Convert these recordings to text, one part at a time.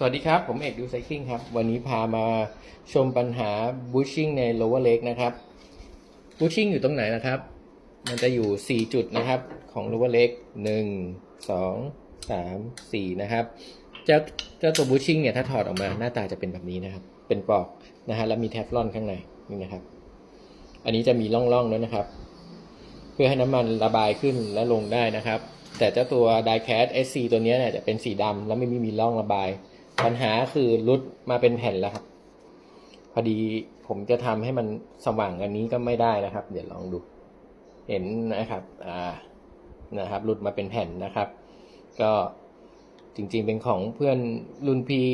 สวัสดีครับ ผมเอกดูไซคลิงครับ วันนี้พามาชมปัญหาบูช i ิ g ใน lower leg นะครับบูช i ิ g อยู่ตรงไหนนะครับ มันจะอยู่ 4 จุดนะครับของ lower leg 1 2 3 4นะครับเจ้าเจ้าตัวบูช i ิ g เนี่ยถ้าถอดออกมาหน้าตาจะเป็นแบบนี้นะครับ เป็นปลอกนะฮะแล้วมีแทฟลอนข้างในนี่นะครับ อันนี้จะมีร่องๆด้วยนะครับ เพื่อให้น้ำมันระบายขึ้นและลงได้นะครับ แต่เจ้าตัว Diecast SC ตัวนี้เนี่ยจะเป็นสีดำแล้วไม่มีมีร่องระบาย ปัญหาคือรุดมาเป็นแผ่นแล้วครับ พอดีผมจะทำให้มันสว่างอันนี้ก็ไม่ได้นะครับ เดี๋ยวลองดู เห็นนะครับ อ่า นะครับรุดมาเป็นแผ่นนะครับ ก็จริงๆเป็นของเพื่อนรุ่นพี่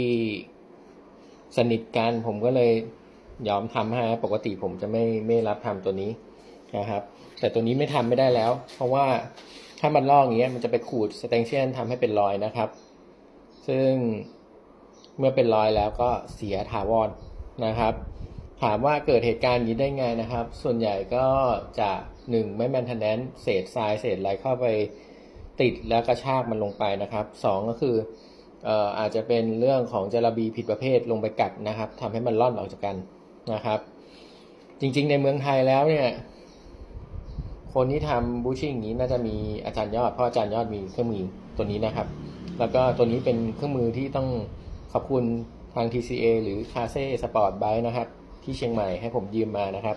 สนิทกันผมก็เลยยอมทำให้ปกติผมจะไม่ไม่รับทำตัวนี้นะครับ แต่ตัวนี้ไม่ทำไม่ได้แล้ว เพราะว่าถ้ามันลอกอย่างเงี้ยมันจะไปขูดสเตนเชียนทำให้เป็นรอยนะครับ ซึ่ง เมื่อเป็นรอยแล้วก็เสียถาวรนะครับ ถามว่าเกิดเหตุการณ์นี้ได้ไงนะครับ ส่วนใหญ่ก็จะหนึ่งไม่แมนเทนแนนเศษทรายเศษอะไรเข้าไปติดแล้วกระชากมันลงไปนะครับสองก็คืออออาจจะเป็นเรื่องของจระบีผิดประเภทลงไปกัดนะครับทำให้มันล่อนออกจากกันนะครับ จริงๆในเมืองไทยแล้วเนี่ยคนที่ทำบูชิ่งอย่างนี้น่าจะมีอาจารย์ยอดเพราะอาจารย์ยอดมีเครื่องมือตัวนี้นะครับ แล้วก็ตัวนี้เป็นเครื่องมือที่ต้อง ขอบคุณทาง TCA หรือ c a s e Sport Bike นะครับ ที่เชียงใหม่ให้ผมยืมมานะครับ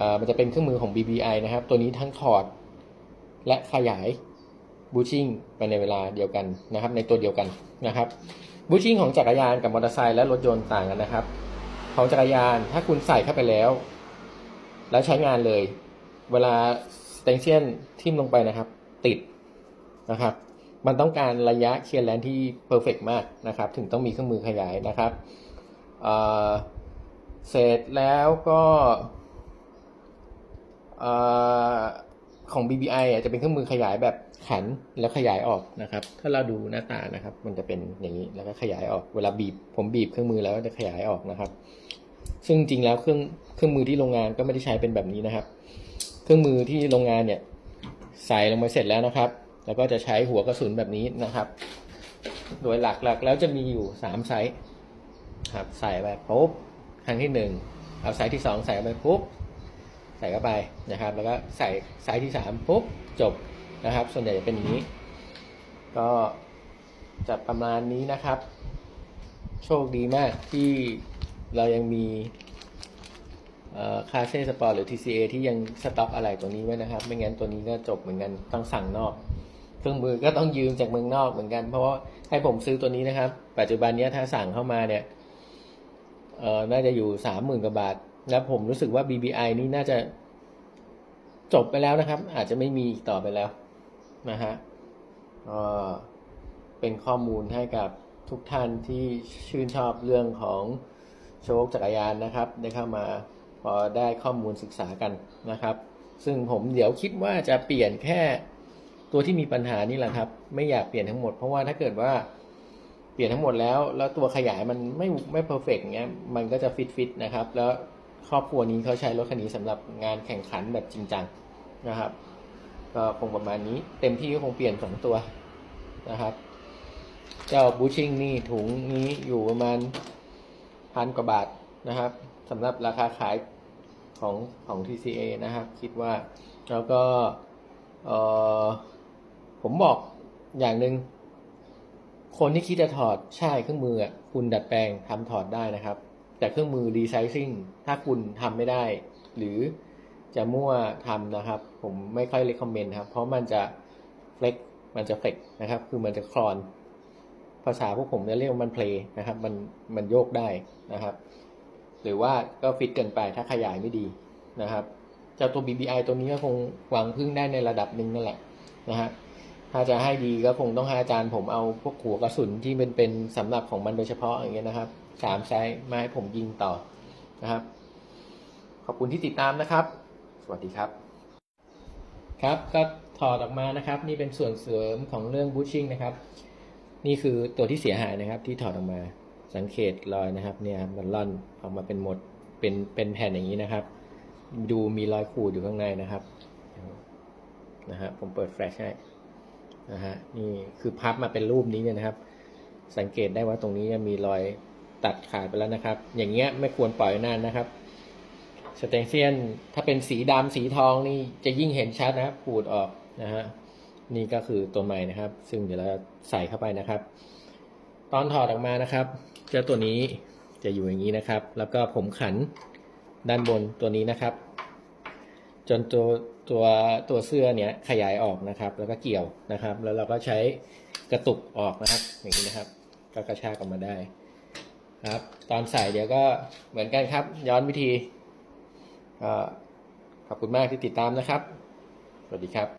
อ่อมันจะเป็นเครื่องมือของ BBI นะครับ ตัวนี้ทั้งถอดและขยายบูชิ่งไปในเวลาเดียวกันนะครับ ในตัวเดียวกันนะครับบูชิ่งของจักรยานกับมอเตอร์ไซค์และรถยนต์ต่างกันนะครับ ของจักรยานถ้าคุณใส่เข้าไปแล้ว แล้วใช้งานเลย เวลาสเตนเชียนทิ่มลงไปนะครับ ติดนะครับ มันต้องการระยะเคลียร์แลนที่เพอร์เฟกมากนะครับ ถึงต้องมีเครื่องมือขยายนะครับเเสร็จแล้วก็ของ BBI อะจะเป็นเครื่องมือขยายแบบขันแล้วขยายออกนะครับ ถ้าเราดูหน้าตานะครับ มันจะเป็นอย่างนี้แล้วก็ขยายออกเวลาบีบ ผมบีบเครื่องมือแล้วก็จะขยายออกนะครับ ซึ่งจริงแล้วเครื่องเครื่องมือที่โรงงานก็ไม่ได้ใช้เป็นแบบนี้นะครับ เครื่องมือที่โรงงานเนี่ยใส่ลงไปเสร็จแล้วนะครับ แล้วก็จะใช้หัวกระสุนแบบนี้นะครับ โดยหลักๆแล้วจะมีอยู่สามไซส์ครับใส่ไปปุ๊บครั้งที่หนึ่งเอาไซส์ที่สองใส่เข้าไปปุ๊บใส่เข้าไปนะครับ แล้วก็ใส่ไซส์ที่สามปุ๊บจบนะครับ ส่วนใหญ่จะเป็นอย่างนี้ ก็จะประมาณนี้นะครับ โชคดีมากที่เรายังมีคาเซ่สปอร์ตหรือ TCA ที่ยังสต็อกอะไรตัวนี้ไว้นะครับ ไม่งั้นตัวนี้ก็จบเหมือนกันต้องสั่งนอก เครื่องมือก็ต้องยืมจากเมืองนอกเหมือนกัน เพราะว่าให้ผมซื้อตัวนี้นะครับ ปัจจุบันนี้ถ้าสั่งเข้ามาเนี่ยเออน่าจะอยู่สามหมื่นกว่าบาท แล้วผมรู้สึกว่า BBI นี่น่าจะจบไปแล้วนะครับ อาจจะไม่มีอีกต่อไปแล้วนะฮะก็เป็นข้อมูลให้กับทุกท่านที่ชื่นชอบเรื่องของโชคจักรยานนะครับ ได้เข้ามาพอได้ข้อมูลศึกษากันนะครับ ซึ่งผมเดี๋ยวคิดว่าจะเปลี่ยนแค่ ตัวที่มีปัญหานี่แหละครับ ไม่อยากเปลี่ยนทั้งหมด เพราะว่าถ้าเกิดว่าเปลี่ยนทั้งหมดแล้ว แล้วตัวขยายมันไม่ไม่เพอร์เฟกต์เงี้ยมันก็จะฟิตฟิตนะครับ แล้วครอบครัวนี้เขาใช้รถคันนี้สำหรับงานแข่งขันแบบจริงจังนะครับ ก็คงประมาณนี้ เต็มที่ก็คงเปลี่ยนสองตัวนะครับ เจ้าบูชิ่งนี่ถุงนี้อยู่ประมาณพันกว่าบาทนะครับสำหรับราคาขายของของ TCA นะครับ คิดว่าแล้วก็เอ่อ ผมบอกอย่างหนึ่งคนที่คิดจะถอดใช่เครื่องมืออะคุณดัดแปลงทำถอดได้นะครับ แต่เครื่องมือรีไซซิ่งถ้าคุณทำไม่ได้ หรือจะมั่วทำนะครับ ผมไม่ค่อยเลคคอมเมนต์ครับ เพราะมันจะเฟล็กมันจะเฟล็กนะครับ คือมันจะคลอน ภาษาพวกผมจะเรียกมันเพลย์นะครับ มันมันโยกได้นะครับ หรือว่าก็ฟิตเกินไปถ้าขยายไม่ดีนะครับ เจ้าตัว BBI ตัวนี้ก็คงหวังพึ่งได้ในระดับหนึ่งนั่นแหละนะฮะ ถ้าจะให้ดีก็คงต้องให้อาจารย์ผมเอาพวกหัวกระสุนที่เป็นเป็นสำหรับของมันโดยเฉพาะอย่างเงี้ยนะครับสามไซส์มาให้ผมยิงต่อนะครับ ขอบคุณที่ติดตามนะครับ สวัสดีครับ ครับก็ถอดออกมานะครับ นี่เป็นส่วนเสริมของเรื่องบูชชิ่งนะครับ นี่คือตัวที่เสียหายนะครับ ที่ถอดออกมาสังเกตรอยนะครับ เนี่ยครับมันล่อนออกมาเป็นหมดเป็นเป็นแผ่นอย่างนี้นะครับ ดูมีรอยขูดอยู่ข้างในนะครับนะฮะผมเปิดแฟลชให้ นะฮะนี่คือพับมาเป็นรูปนี้เนี่ยนะครับ สังเกตได้ว่าตรงนี้มีรอยตัดขาดไปแล้วนะครับ อย่างเงี้ยไม่ควรปล่อยนานนะครับสเตนเซียนถ้าเป็นสีดำสีทองนี่จะยิ่งเห็นชัดนะครับขูดออกนะฮะนี่ก็คือตัวใหม่นะครับ ซึ่งเดี๋ยวเราใส่เข้าไปนะครับ ตอนถอดออกมานะครับเจ้าตัวนี้จะอยู่อย่างนี้นะครับ แล้วก็ผมขันด้านบนตัวนี้นะครับ จนตัว ตัวตัวเสื้อเนี้ยขยายออกนะครับ แล้วก็เกี่ยวนะครับ แล้วเราก็ใช้กระตุกออกนะครับ อย่างนี้นะครับ ก็กระชากออกมาได้ครับ ตอนใส่เดี๋ยวก็เหมือนกันครับ ย้อนวิธีขอบคุณมากที่ติดตามนะครับ สวัสดีครับ